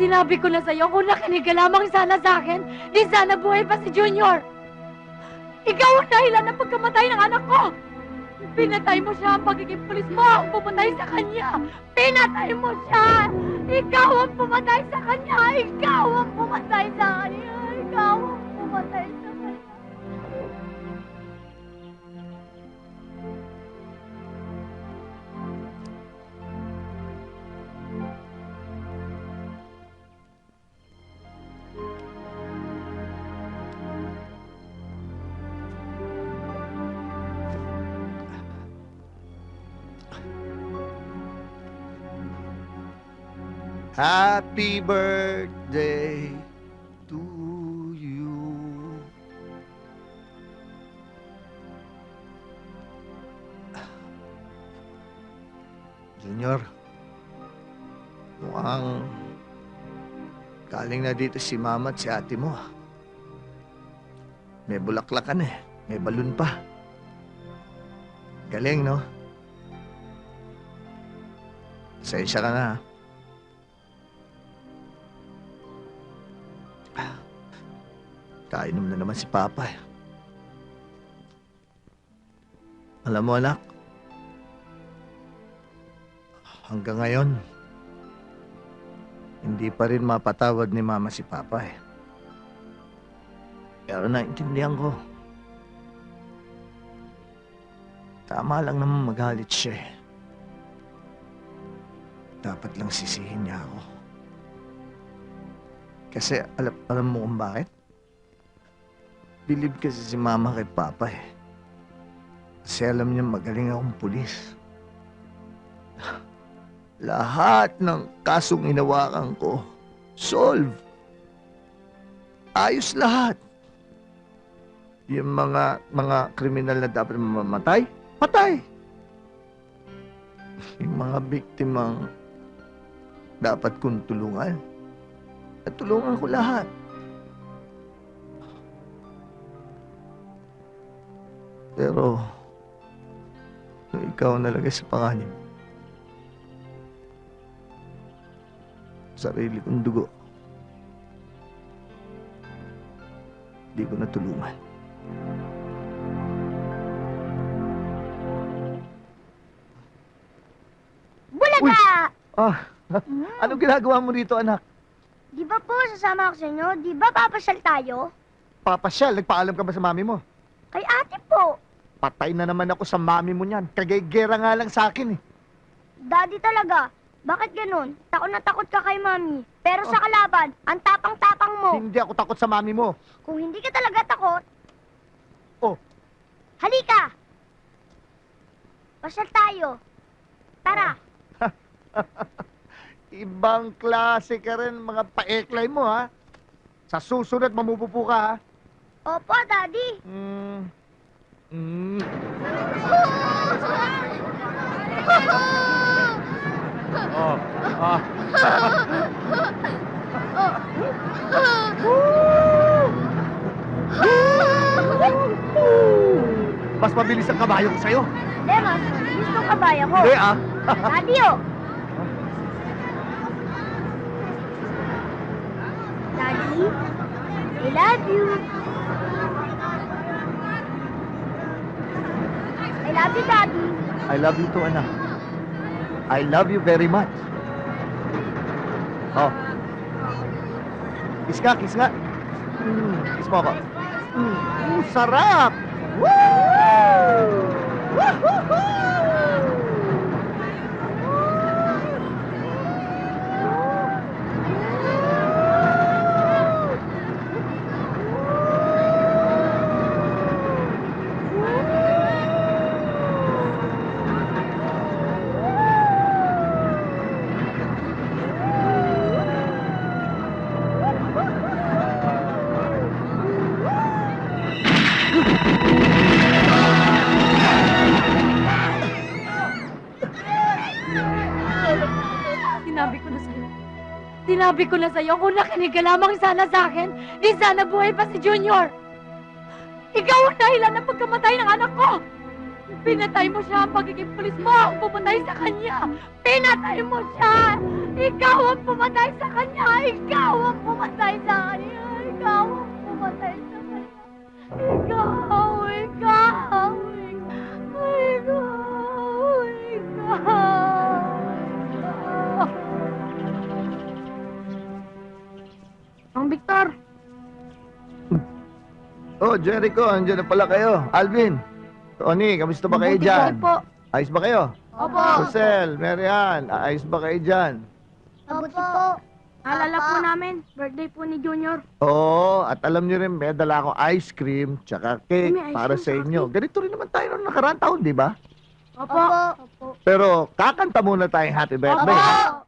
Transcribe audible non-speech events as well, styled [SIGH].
Sinabi ko na sa'yo, kung nakinig ka lamang sana sa akin, di sana buhay pa si Junior. Ikaw ang dahilan ng pagkamatay ng anak ko. Pinatay mo siya ang pagiging pulis mo ang pumatay sa kanya. Pinatay mo siya. Ikaw ang pumatay sa kanya. Ikaw ang pumatay sa kanya. Ikaw ang pumatay sa Happy birthday to you. Junior, mukhang galing na dito si mama at si ate mo. ah. May bulaklakan eh. May balon pa. Galing, no? Pasensya ka na. ah. Kainom na naman si Papa. eh. Alam mo, anak, hanggang ngayon, hindi pa rin mapatawad ni Mama si Papa eh. Pero naintindihan ko. Tama lang naman magalit siya eh. Dapat lang sisihin niya ako. Kasi alam, alam mo kung bakit? Bilib kasi si mama kay papa eh. Kasi alam niya magaling akong pulis. [LAUGHS] Lahat ng kasong inawakan ko, solve. Ayos lahat. Yung mga mga kriminal na dapat mamamatay, patay. Yung mga biktimang dapat kong tulungan, natulungan ko lahat. Pero, nung ikaw nalagay sa panganib, sarili kong dugo, di ko natulungan. Bulaga! Ah, anong ginagawa mo rito, anak? Di ba po sasama ako sa inyo? Di ba papasyal tayo? Papasyal, nagpaalam ka ba sa mami mo? Kay ate po. Patay na naman ako sa mami mo niyan. Kagay-gera nga lang sa akin eh. Daddy talaga. Bakit ganun? Takot na takot ka kay mami. Pero sa kalaban, ang tapang-tapang mo. Hindi ako takot sa mami mo. Kung hindi ka talaga takot, Oh. halika! Pasyal tayo. Tara. [LAUGHS] Ibang klase ka rin, mga paeklay mo, ha? Sa susunod, mamupupo ka, ha? Opo, Daddy. Mm. Mm. Oh, ah. Mas mabilis ang kabayo ko sa'yo. Hindi, mas mabilis tong kabaya ko. Hindi, ah. Oh. [LAUGHS] Daddy, I love you. I love you, Daddy. I love you too, anak. I love you very much. Oh. Kiss ka, kiss nga. Mm, kiss mo ako. Mm, mm, sarap! Woo! Woo-hoo-hoo! Ko na sa'yo. Sinabi ko na sa'yo, kung nakinig ka lamang sana sa akin, di sana buhay pa si Junior. Ikaw ang dahilan ng pagkamatay ng anak ko. Pinatay mo siya ang pagiging pulis mo ang pumatay sa kanya. Pinatay mo siya. Ikaw ang pumatay sa kanya. Ikaw ang pumatay sa kanya. Ikaw ang pumatay sa kanya. Ikaw, Oh, Jericho, andyan na pala kayo. Alvin, Tony, kamusta ba kayo mabuti dyan? po. Ayos ba kayo? Opo. Rosel, Marian, ayos ba kayo dyan? Mabuti po. Alala po namin, birthday po ni Junior. Oo, at alam niyo rin, may dala akong ice cream, tsaka cake May ice para cream, sa tsaka inyo. Ganito rin naman tayo noong nakaraan taon, di ba? Opo. Pero kakanta muna tayong happy birthday. Opo.